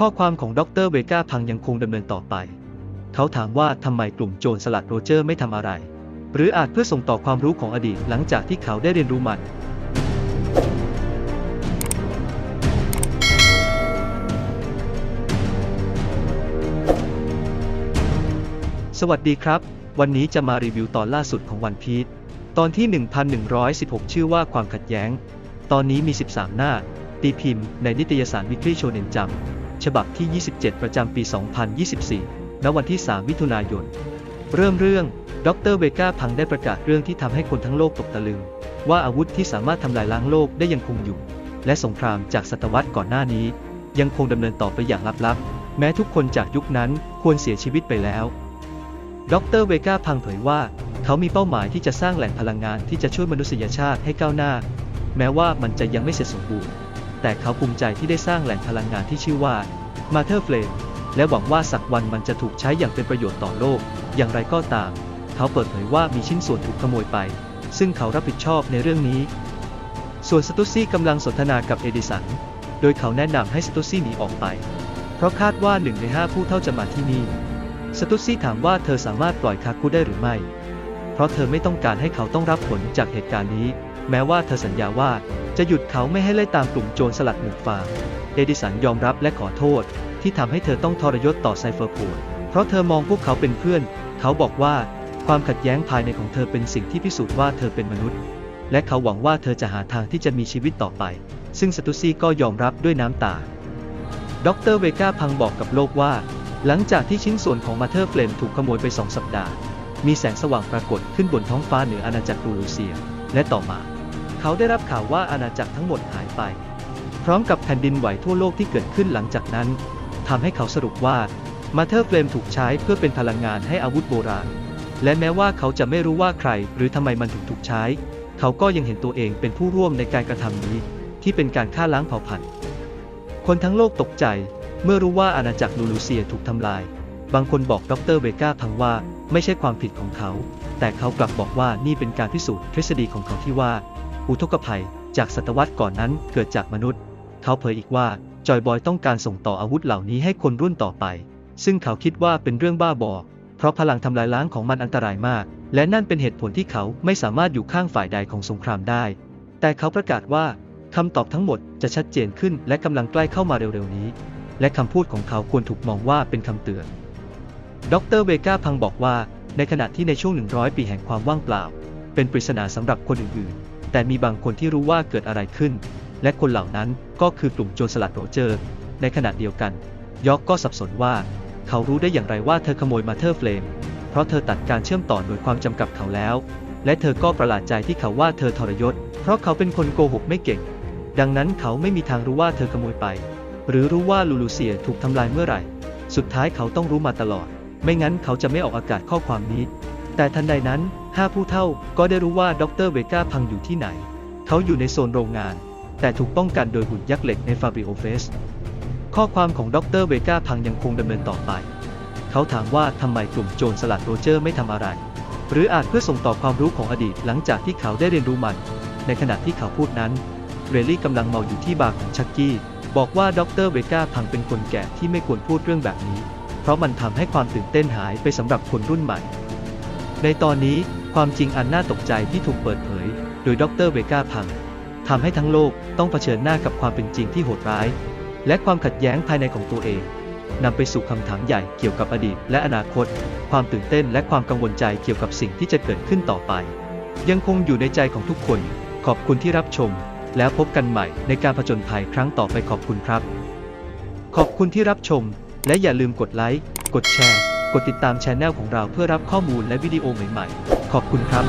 ข้อความของดรเวก้าพังยังคงดำเนินต่อไป เขาถามว่าทำไมกลุ่มโจรสลัดโรเจอร์ไม่ทำอะไร หรืออาจเพื่อส่งต่อความรู้ของอดีตหลังจากที่เขาได้เรียนรู้มัน สวัสดีครับ วันนี้จะมารีวิวตอนล่าสุดของวันพี e ตอนที่ 1116 ชื่อว่าความขัดแย้ง ตอนนี้มี 13 หน้า ตีพิมพ์ในนิตยสารวิกฤตโชเนนจำ ฉบับที่ 27 ประจำปี 2024 ณ วันที่ 3 มิถุนายน เริ่มเรื่อง ดรเวก้าพังได้ประกาศเรื่องที่ทำให้คนทั้งโลกตกตะลึง ว่าอาวุธที่สามารถทำลายล้างโลกได้ยังคงอยู่ และสงครามจากศตวรรษก่อนหน้านี้ ยังคงดำเนินต่อไปอย่างลับๆ แม้ทุกคนจากยุคนั้นควรเสียชีวิตไปแล้ว ดรเวก้าพังเผยว่า เขามีเป้าหมายที่จะสร้างแหล่งพลังงานที่จะช่วยมนุษยชาติให้ก้าวหน้า แม้ว่ามันจะยังไม่เสร็จสมบูรณ์ แต่เขาภูมิใจที่ได้สร้างแหล่งพลังงานที่ชื่อว่า Matter Flame และหวังว่าสักวันมันจะถูกใช้อย่างเป็นประโยชน์ต่อโลก อย่างไรก็ตาม เขาเปิดเผยว่ามีชิ้นส่วนถูกขโมยไป ซึ่งเขารับผิดชอบในเรื่องนี้ ส่วนสตุซี่กำลังสนทนากับเอดิสัน โดยเขาแนะนำให้สตุซี่หนีออกไป เพราะคาดว่าหนึ่งในห้าผู้เท่าจะมาที่นี่ สตุซี่ถามว่าเธอสามารถปล่อยคาคุได้หรือไม่ เพราะเธอไม่ต้องการให้เขาต้องรับผลจากเหตุการณ์นี้ แม้ว่าเธอสัญญาว่าจะหยุดเขาไม่ให้ไล่ตามกลุ่มโจรสลัดหมวกฟางเอดิสันยอมรับและขอโทษ ที่ทำให้เธอต้องทรยศต่อไซเฟอร์โพลเพราะเธอมองพวกเขาเป็นเพื่อน เขาบอกว่าความขัดแย้งภายในของเธอเป็นสิ่งที่พิสูจน์ว่าเธอเป็นมนุษย์ และเขาหวังว่าเธอจะหาทางที่จะมีชีวิตต่อไป ซึ่งสตุซี่ก็ยอมรับด้วยน้ำตา ดรเวก้าพังบอกกับโลกว่า หลังจากที่ชิ้นส่วนของมาเธอร์เฟลมถูกขโมยไปสองสัปดาห์ มีแสงสว่างปรากฏขึ้นบนท้องฟ้าเหนืออาณาจักรรูลูเซีย และต่อมา เขาได้รับข่าวว่าอาณาจักรทั้งหมดหายไป พร้อมกับแผ่นดินไหวทั่วโลกที่เกิดขึ้นหลังจากนั้นทำให้เขาสรุปว่ามาเธอร์เฟลมถูกใช้เพื่อเป็นพลังงานให้อาวุธโบราณ และแม้ว่าเขาจะไม่รู้ว่าใคร หรือทำไมมันถึงถูกใช้ เขาก็ยังเห็นตัวเองเป็นผู้ร่วมในการกระทำนี้ ที่เป็นการฆ่าล้างเผ่าพันธุ์ คนทั้งโลกตกใจ เมื่อรู้ว่าอาณาจักรลูลูเซียถูกทำลาย บางคนบอกดรเวก้าพังว่าไม่ใช่ความผิดของเขา แต่เขากลับบอกว่านี่เป็นการพิสูจน์ทฤษฎีของเขาที่ว่า อุทกภัย จากศตวรรษก่อนนั้นเกิดจากมนุษย์ เขาเผยอีกว่าจอยบอยต้องการส่งต่ออาวุธเหล่านี้ให้คนรุ่นต่อไป ซึ่งเขาคิดว่าเป็นเรื่องบ้าบอ เพราะพลังทำลายล้างของมันอันตรายมาก และนั่นเป็นเหตุผลที่เขาไม่สามารถอยู่ข้างฝ่ายใดของสงครามได้ แต่เขาประกาศว่าคำตอบทั้งหมดจะชัดเจนขึ้นและกำลังใกล้เข้ามาเร็วๆนี้ และคำพูดของเขาควรถูกมองว่าเป็นคำเตือน ดรเวก้าพังบอกว่า ในขณะที่ในช่วง 100 ปีแห่งความว่างเปล่า เป็นปริศนาสำหรับคนอื่นๆ แต่มีบางคนที่รู้ว่าเกิดอะไรขึ้น และคนเหล่านั้นก็คือกลุ่มโจรสลัดโรเจอร์ ในขณะเดียวกัน ยอกก็สับสนว่า เขารู้ได้อย่างไรว่าเธอขโมยมาเธอเฟลม เพราะเธอตัดการเชื่อมต่อโดยความจำกับเขาแล้ว และเธอก็ประหลาดใจที่เขาว่าเธอทรยศ เพราะเขาเป็นคนโกหกไม่เก่ง ดังนั้นเขาไม่มีทางรู้ว่าเธอขโมยไป หรือรู้ว่าลูลูเซียถูกทำลายเมื่อไหร่ สุดท้ายเขาต้องรู้มาตลอด ไม่งั้นเขาจะไม่ออกอากาศข้อความนี้ แต่ทันใดนั้น ห้าผู้เท่าก็ได้รู้ว่าดรเวก้าพังอยู่ที่ไหน เขาอยู่ในโซนโรงงาน แต่ถูกป้องกันโดยหุ่นยักษ์เหล็กในฟาบริโอเฟส ข้อความของดรเวก้าพังยังคงดำเนินต่อไป เขาถามว่าทำไมกลุ่มโจรสลัดโรเจอร์ไม่ทำอะไร หรืออาจเพื่อส่งต่อความรู้ของอดีตหลังจากที่เขาได้เรียนรู้มัน ในขณะที่เขาพูดนั้น เรลลี่กำลังเมาอยู่ที่บาร์ของชักกี้ บอกว่าดรเวก้าพังเป็นคนแก่ที่ไม่ควรพูดเรื่องแบบนี้ เพราะมันทำให้ความตื่นเต้นหายไปสำหรับคนรุ่นใหม่ ในตอนนี้ ความจริงอันน่าตกใจที่ถูกเปิดเผย โดยดรเวกาพังทำให้ทั้งโลกต้องเผชิญหน้ากับความเป็นจริงที่โหดร้าย และความขัดแย้งภายในของตัวเองนำไปสู่คำถามใหญ่เกี่ยวกับอดีตและอนาคต ความตื่นเต้นและความกังวลใจเกี่ยวกับสิ่งที่จะเกิดขึ้นต่อไป ยังคงอยู่ในใจของทุกคน ขอบคุณที่รับชม แล้วพบกันใหม่ในการผจญภัยครั้งต่อไปขอบคุณครับ ขอบคุณที่รับชม และอย่าลืมกดไลค์ กดแชร์ กดติดตามช anel ของเราเพื่อรับข้อมูลและวิดีโอใหม่ๆ ขอบคุณครับ